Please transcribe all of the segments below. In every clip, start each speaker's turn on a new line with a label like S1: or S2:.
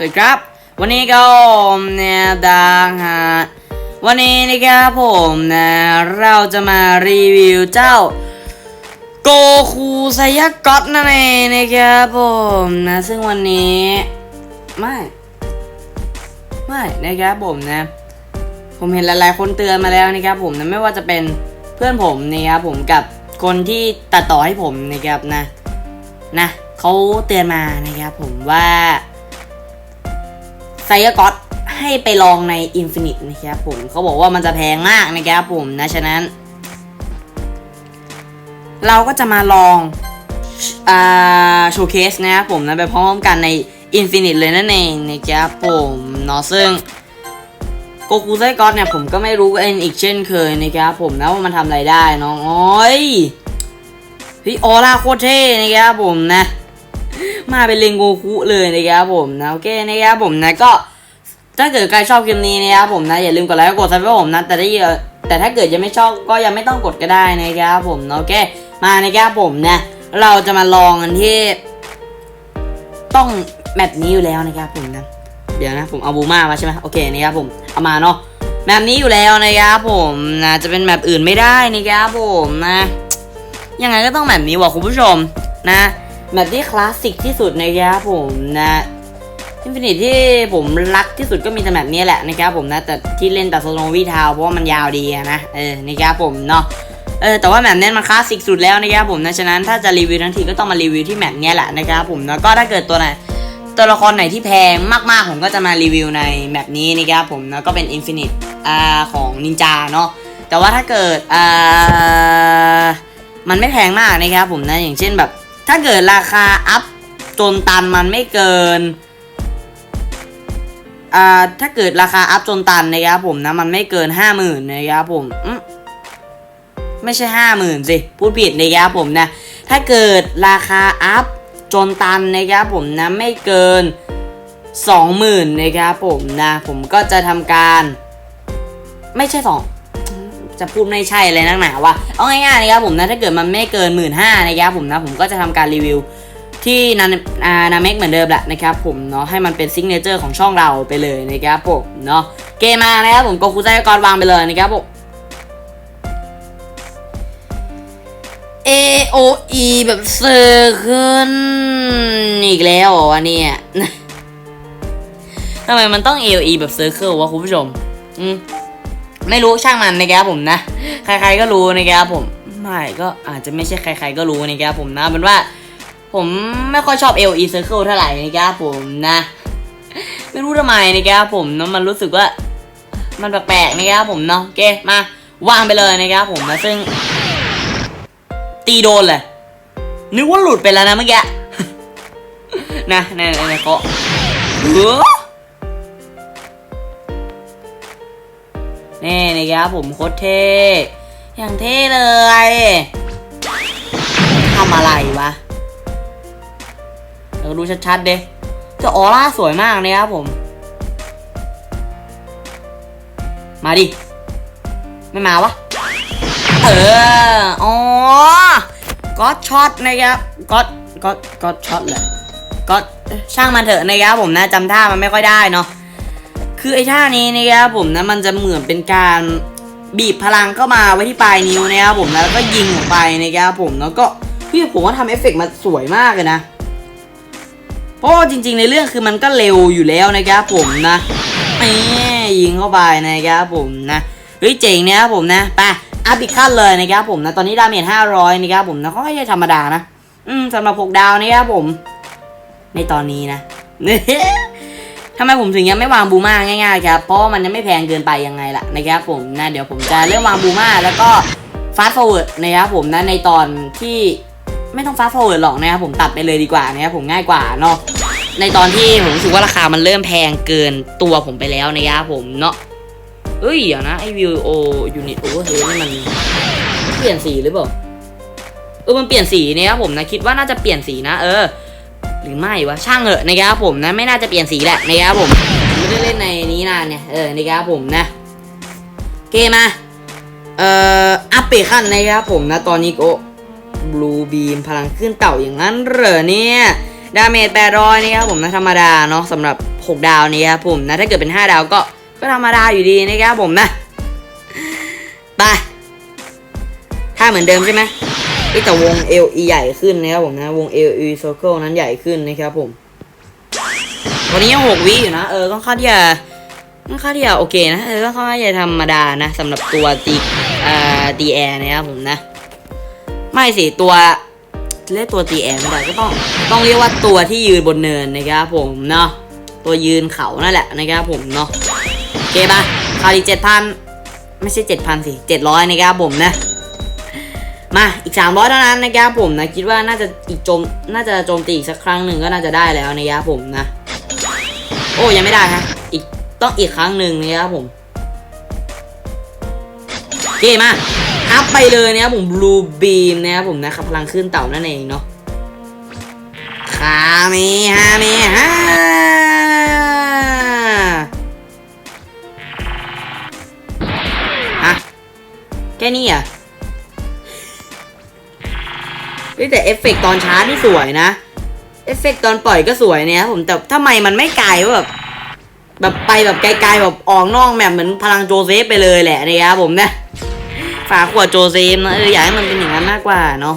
S1: สวัสดีครับ วันนี้ก็มเนี่ยดังฮะวันนี้นะครับผมนะเราจะมารีวิวเจ้าโกคูไซยะก็อตนั่นเองนะครับผมนะซึ่งวันนี้ไม่ไม่นะครับผมนะ ผมเห็นหลายๆคนเตือนมาแล้วนะครับผมนะไม่ว่าจะเป็นเพื่อนผมนะครับผมกับคนที่ตัดต่อให้ผมนะครับนะนะเขาเตือนมานะครับผมว่า ไซยก็อตให้ไปลองใน Infinite นะครับผมเขาบอกว่ามันจะแพงมากนะครับผมนะฉะนั้น เราก็จะมาลองอ่าโชว์เคสนะครับผมนะไปพร้อมกันใน Infinite เลยนั่นเองนะครับผมเนาะซึ่งโกคูไซก็อตเนี่ยผมก็ไม่รู้เองอีกเช่นเคยนะครับผมนะว่ามันทำอะไรได้น้องโอ้ยพี่ออร่าโคตรเท่นะครับผมนะ มาเป็นเลงโกคุเลยนะครับผมนะโอเคนะครับผมนะก็ถ้าเกิดใครชอบคลิปนี้นะครับผมนะอย่าลืมกดไลค์กดซับให้ผมนะแต่ถ้าเยอะแต่ถ้าเกิดยังไม่ชอบก็ยังไม่ต้องกดก็ได้นะครับผมนะโอเคมานะครับผมนะเราจะมาลองกันที่ ต้องแมปนี้อยู่แล้วนะครับผมนะเดี๋ยวนะผมเอาบูมามาใช่ไหมโอเคนะครับผมเอามาเนาะแมปนี้อยู่แล้วนะครับผมนะจะเป็นแมปอื่นไม่ได้นะครับผมนะยังไงก็ต้องแมปนี้ว่ะคุณผู้ชมนะ แมปที่คลาสสิกที่สุดนะครับผมนะอินฟินิตที่ผมรักที่สุดก็มีแต่แมปนี้แหละนะครับผมนะแต่ที่เล่นแต่สโนวีทาวเพราะว่ามันยาวดีนะเออนะครับผมเนาะเออแต่ว่าแมปเนี้ยมันคลาสสิกสุดแล้วนะครับผมนะฉะนั้นถ้าจะรีวิวทั้งทีก็ต้องมารีวิวที่แมปเนี้ยแหละนะครับผมแล้วก็ถ้าเกิดตัวไหนตัวละครไหนที่แพงมากๆ ผมก็จะมารีวิวในแมปนี้นะครับผมแล้วก็เป็น Infinite อ่าของนินจาเนาะแต่ว่าถ้าเกิดอ่ามันไม่แพงมากนะครับผมนะอย่างเช่นแบบ ถ้าเกิดราคาอัพจนตันมันไม่เกินอ่าถ้าเกิดราคาอัพจนตันนะครับผมนะมันไม่เกินห้าหมื่นนะครับผมอืมไม่ใช่ห้าหมื่นสิพูดผิดนะครับผมนะ ถ้าเกิดราคาอัพจนตันนะครับผมนะไม่เกิน20,000นะครับผมนะ ผมก็จะทำการ ไม่ใช่สอง จะพูดไม่ใช่เลยนักหนาว่าเอาง่ายๆนะครับผมนะถ้าเกิดมันไม่เกิน1 5ื่นนะครับผมนะผมก็จะทำการรีวิวที่นานานาเมกเหมือนเดิมแหละนะครับผมเนาะให้มันเป็นซิงเกเนเจอร์ของช่องเราไปเลยนะครับผมเนาะเกมมานะครับผมโกคูไซกรวางไปเลยนะครับผม AOE แบบเซอร์ขึ้นอีกแล้วอวะเนี่ยทำไมมันต้อง AOE แบบเซอร์เคิลวะคุณผู้ชม อืม ไม่รู้ช่างมันนะครับผมนะ ใครๆก็รู้นะครับผม ไม่ก็อาจจะไม่ใช่ใคร ๆก็รู้นะครับผมนะเป็นว่า ผมไม่ค่อยชอบ AOE Circle เท่าไหร่นะครับผมนะ ไม่รู้ทำไมนะครับผมเนอะมันรู้สึกว่า มันแปลกๆนะครับผมเนาะโอเคมาวางไปเลยนะครับผมนะซึ่ง ตีโดนเลยนึกว่าหลุดไปแล้วนะเมื่อกี้นะในในเขา นี่นะครับผมโคตรเท่อย่างเท่เลยทำอะไรวะเดี๋ยวดูชัดๆเด้จะออร่าสวยมากนะครับผม มาดิ ไม่มาวะ เออ อ๋อก็ช็อตนะครับก็ก็ก็ช็อตเลยก็ช่างมันเถอะนะครับผมนะจำท่ามันไม่ค่อยได้เนาะ คือไอ้ท่านี้นะครับผมนะมันจะเหมือนเป็นการบีบพลังเข้ามาไว้ที่ปลายนิ้วนะครับผมแล้วก็ยิงออกไปนะครับผมแล้วก็พี่ผมว่าทำเอฟเฟกต์มาสวยมากเลยนะเพราะว่าจริง ๆ ในเรื่องคือมันก็เร็วอยู่แล้วนะครับผมนะนี่ยิงเข้าไปนะครับผมนะเฮ้ยเจ๋งนะครับผมนะไปอัพอีกขั้นเลยนะครับผมนะตอนนี้ดาเมจ500นะครับผมนะก็ไม่ใช่ธรรมดานะ อืมสำหรับ6ดาวนะครับผม ในตอนนี้นะ ทำไมผมถึงยังไม่วางบูมาง่ายๆครับ เพราะมันยังไม่แพงเกินไปยังไงล่ะนะครับผมนะเดี๋ยวผมจะเริ่มวางบูมาแล้วก็ฟาสต์ฟอร์เวิร์ดนะครับผมนะในตอนที่ไม่ต้องฟาสต์ฟอร์เวิร์ดหรอกนะครับผมตัดไปเลยดีกว่านะครับผมง่ายกว่าเนาะในตอนที่ผมรู้สึกว่าราคามันเริ่มแพงเกินตัวผมไปแล้วนะครับผมเนาะเอ้ยเดี๋ยวนะไอวิวโอยูนิตโอเวอร์เฮนี่มันเปลี่ยนสีหรือเปล่าเออมันเปลี่ยนสีนะครับผมนะคิดว่าน่าจะเปลี่ยนสีนะเออ หรือไม่วะช่างเหอะนะครับผมนะไม่น่าจะเปลี่ยนสีแหละนะครับผมไม่ได้เล่นในนี้นานเนี่ยเออนะครับผมนะเกมมาเอ่ออัปเปขั้นนะครับผมนะตอนนี้ก็บลูบีมพลังขึ้นเต่าอย่างนั้นเหรอเนี่ยดาเมจ800นะครับผมนะธรรมดาเนาะสำหรับ 6 ดาวนะครับผมนะถ้าเกิดเป็น 5 ดาวก็ก็ธรรมดาอยู่ดีนะครับผมนะไปถ้าเหมือนเดิมใช่ไหม แต่วง LE ใหญ่ขึ้นนะครับผมนะ วง LE Circle นั้นใหญ่ขึ้นนะครับผมวันนี้ยังหกวิอยู่นะ เออก็ค่อนข้างที่จะค่อนข้างที่จะโอเคนะเออก็ค่อนข้างที่จะธรรมดานะสำหรับตัวตีเอ่อตีแอร์นะครับผมนะ ไม่สิตัวเรียกตัวตีแอร์ไม่ได้ก็ต้องต้องเรียกว่าตัวที่ยืนบนเนินนะครับผมเนาะตัวยืนเขานั่นแหละนะครับผมเนาะโอเคปะคราวนี้เจ็ดพันไม่ใช่เจ็ดพันสิเจ็ดร้อยนะครับผมนะ มาอีกสามร้อยเท่านั้นนะครับผมนะคิดว่าน่าจะอีกโจมน่าจะโจมตีอีกสักครั้งหนึ่งก็น่าจะได้แล้วนะครับผมนะ โอ้ยังไม่ได้ฮะอีกต้องอีกครั้งหนึ่งนะครับผมโอเคมาอัพไปเลยนะครับผมบลูบีมนะครับผมนะครับพลังขึ้นเต่านั่นเองเนาะคาเมฮาเมฮาฮะแค่นี้อะ เฮ้ยแต่เอฟเฟกต์ตอนชาร์จนี่สวยนะเอฟเฟกต์ตอนปล่อยก็สวยเนี่ยผมแต่ทำไมมันไม่ไกลว่าแบบแบบไปแบบไกลๆแบบออกนอกแบบเหมือนพลังโจเซฟไปเลยแหละนะครับผมนะฝาขวดโจเซมนะเอออยากให้มันเป็นอย่างนั้นมากกว่าเนาะ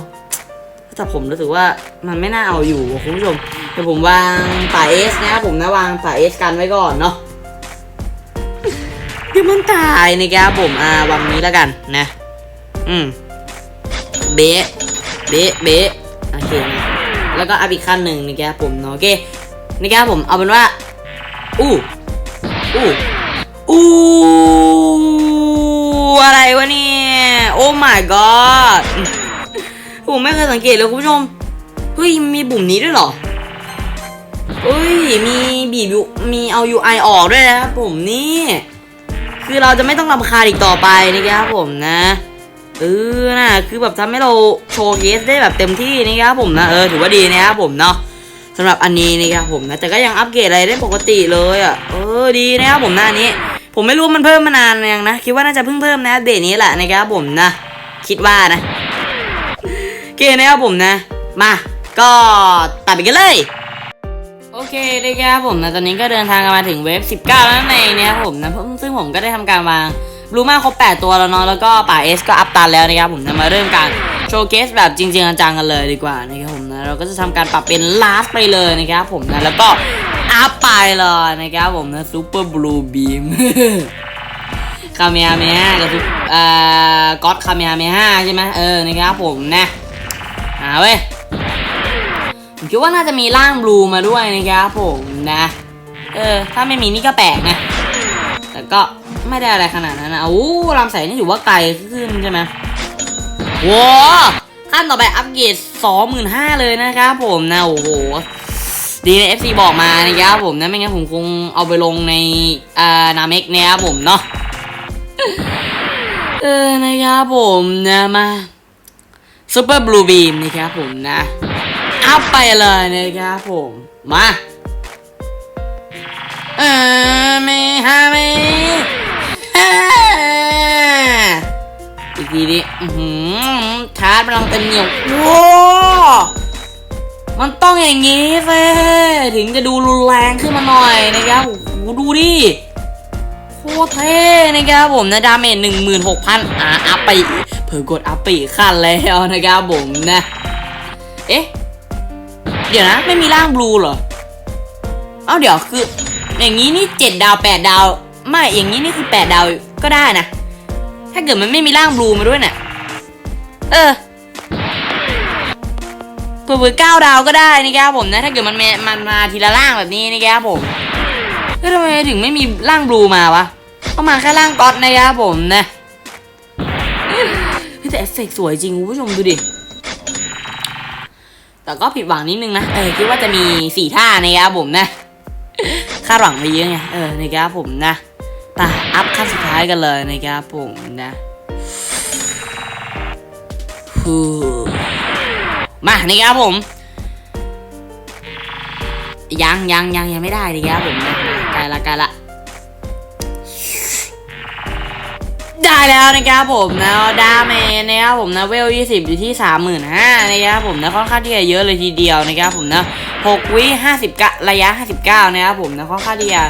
S1: แต่ผมรู้สึกว่ามันไม่น่าเอาอยู่คุณผู้ชมเดี๋ยวผมวางฝาเอสนะครับผมนะวางฝาเอสกันไว้ก่อนเนาะเดี๋ยวมันตายนะครับผมอ่าวางนี้แล้วกันนะ อืมเบะ เบะเบะโอเคนะแล้วก็อัพอีกขั้นหนึ่งนะครับผมเนาะโอเคนะครับผมเอาเป็นว่าอู้อู้อู้อะไรวะเนี่ยโอ้ my god ผมไม่เคยสังเกตเลยคุณผู้ชมเฮ้ยมีปุ่มนี้ด้วยเหรอเฮ้ยมีบีบยูมีเอา UI ออกด้วยนะครับผมนี่ คือเราจะไม่ต้องรำคาญอีกต่อไปนะครับผมนะ เออนะคือแบบทำให้เราโชว์เคสได้แบบเต็มที่นะครับผมนะเออถือว่าดีนะครับผมเนาะสำหรับอันนี้นะครับผมนะแต่ก็ยังอัปเกรดอะไรได้ปกติเลยอะเออดีนะครับผมหนะอันนี้ ผมไม่รู้มันเพิ่มมานานยังนะคิดว่าน่าจะเพิ่งเพิ่มนะอัปเดตนี้แหละนะครับผมนะ คิดว่านะโอเคนะครับผมนะ มาก็ตัดไปกันเลยโอเคนะครับผมนะตอนนี้ก็เดินทางกันมาถึงเว็บ19 แล้วนั่นเองนะครับผมนะซึ่งผมก็ได้ทำการวาง ลูมาครบ 8 ตัวแล้วเนาะแล้วก็ป่าเอสก็อัพตันแล้วนะครับผมจะมาเริ่มการโชว์เคสแบบจริงๆจังๆกันเลยดีกว่านะครับผมนะเราก็จะทำการปรับเป็นลาสไปเลยนะครับผมนะแล้วก็อัพไปเลยนะครับผมนะซูเปอร์บลูบีมคาเมฮาเมฮากับซุปเอ่อก็อดคาเมฮาเมฮาใช่ไหมเออนะครับผมนะหาเว้ยผมคิดว่าน่าจะมีร่างบลูมาด้วยนะครับผมนะ เออ ถ้าไม่มีนี่ก็แปลกนะแต่ก็ ไม่ได้อะไรขนาดนั้นนะโอ้ลำใส่นี่ถือว่าไกลขึ้นใช่ไหมว้าขั้นต่อไปอัปเกรด25,000เลยนะครับผมนะโอ้โหดีใน FC บอกมานะครับผมนะไม่งั้นผมคงเอาไปลงในอ่านาเมกเนี่ยครับผมเนาะเออนะครับผมนะมาซูเปอร์บลูบีมนะครับผมนะอัพไปเลยนะครับผมมาเออเมฮาเม อีกทีดิอื้อหือชาร์จพลังเต็มเหนียวว้ามันต้องอย่างงี้เฟ้ถึงจะดูรุนแรงขึ้นมาหน่อยนะครับโอ้โหดูดิโคตรเท่นะครับผมนะดาเมจหนึ่งหมื่นหกพันอ่าอัพไปเผื่อกดอัพไปขั้นแล้วนะครับผมนะ เอ๊ะ เดี๋ยวนะ ไม่มีร่างบลูเหรอเอ้าเดี๋ยวคือ อย่างนี้นี่เจ็ดดาวแปดดาว ไม่อย่างนี้นี่คือแปดดาวก็ได้นะ ถ้าเกิดมันไม่มีร่างบลูมาด้วยน่ะ เออเผื่อๆเก้าดาวก็ได้นะครับผมนะ ถ้าเกิดมันมามันมาทีละร่างแบบนี้นะครับผมเฮ้ยทำไมถึงไม่มีร่างบลูมาวะเข้ามาแค่ร่างก๊อตนะครับผมนะแต่เอฟเฟกสวยจริงคุณผู้ชมดูดิแต่ก็ผิดหวังนิดนึงนะเออคิดว่าจะมีสี่ท่านะครับผมนะคาดหวังไปเยอะไงเออนะครับผมนะ ไปอัพขั้นสุดท้ายกันเลยนะครับผมนะฮู้มานะครับผม ยังยังยังยังไม่ได้นะครับผมนะใกลละใกลละ ได้แล้วนะครับผมนะดาเมจนะครับผมนะเวล20อยู่ที่35,000นะครับผมนะค่อนข้างที่จะเยอะเลยทีเดียวนะครับผมนะ6วิ50กะระยะ59นะครับผมนะค่อนข้างที่จะ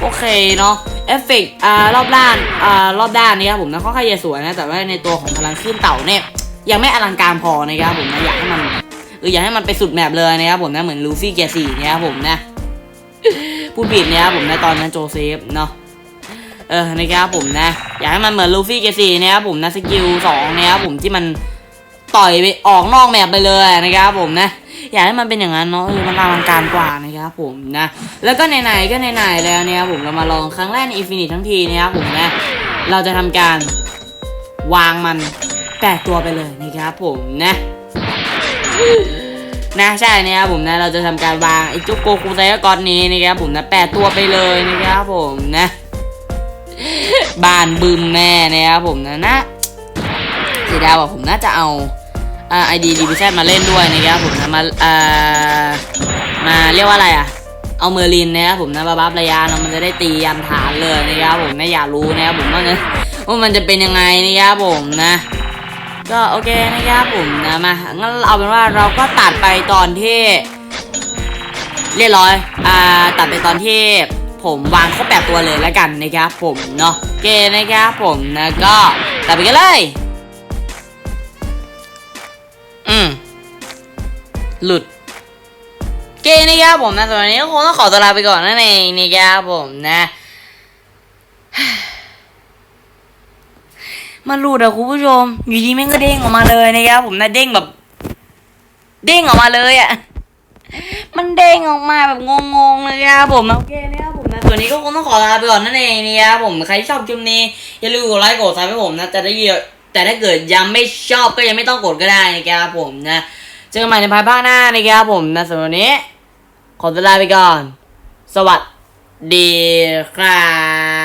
S1: โอเคเนาะเอฟเฟกต์อ่ารอบด้านอ่ารอบด้านนี้ครับผมนะค่อนข้างจะสวยนะ แต่ว่าในตัวของพลังขึ้นเต่าเนี่ยยังไม่อลังการพอนะครับผมนะอยากให้มันเอออยากให้มันไปสุดแมปเลยนะครับผมนะเหมือนลูฟี่เกียร์สี่นะครับผมนะพูดผิดนะครับผมนะตอนนั้นโจเซฟเนาะเออนะครับผมนะ อยากให้มันเหมือนลูฟี่เกียร์สี่นะครับผมนะสกิลสองนะครับผมที่มันต่อยไปออกนอกแมปไปเลยนะครับผมนะ อยากให้มันเป็นอย่างนั้นเนาะเออมันอลังการกว่านะครับผมนะแล้วก็ไหนๆก็ไหนๆแล้วเนี่ยผมเรามาลองครั้งแรกในอินฟินิตทั้งทีนะครับผมนะเราจะทำการวางมันแปดตัวไปเลยนะครับผมนะนะใช่นะครับผมนะเราจะทำการวางไอ้จุกโกคูไซกอนนี้นะครับผมนะแปดตัวไปเลยนะครับผมนะบานบึมแม่นะครับผมนะนะสีดายว่าผมน่าจะเอา ไอดีดีพิเศษมาเล่นด้วยนะครับผมนะมาอ่ามาเรียกว่าอะไรอะ เอาเมอร์ลินนะครับผมนะบาบับระยะเนาะมันจะได้ตียามฐานเลยนะครับผมนะอยากรู้นะครับผมว่านะว่ามันจะเป็นยังไงนะครับผมนะก็โอเคนะครับผมนะมางั้นเอาเป็นว่าเราก็ตัดไปตอนที่ เรียบร้อยอ่าตัดไปตอนที่ผมวางครบแปดตัวเลยแล้วกันนะครับผมเนาะโอเคนะครับผมนะก็ตัดไปกันเลย อืม หลุดเคนะครับผมนะสำหรับวันนี้ก็คงต้องขอตัวลาไปก่อนนั่นเองนะครับผมนะมันหลุดอะคุณผู้ชม อยู่ดีแม่งก็เด้งออกมาเลยนะครับผมนะเด้งแบบ เด้งออกมาเลยอะมันเด้งออกมาแบบงงๆเลยครับผมโอเคนะครับผมนะส่วนนี้ก็คงต้องขอลาไปก่อนนั่นเองนะครับผมใครชอบคลิปนี้อย่าลืมกดไลค์กดซับให้ผมนะแต่ถ้เกิด แต่ถ้าเกิดยังไม่ชอบก็ยังไม่ต้องกดก็ได้นะครับผมนะเจอกันใหม่ในภายภาคหน้านะครับผมนะสำหรับวันนี้ ขอตัวลาไปก่อน สวัสดีครับ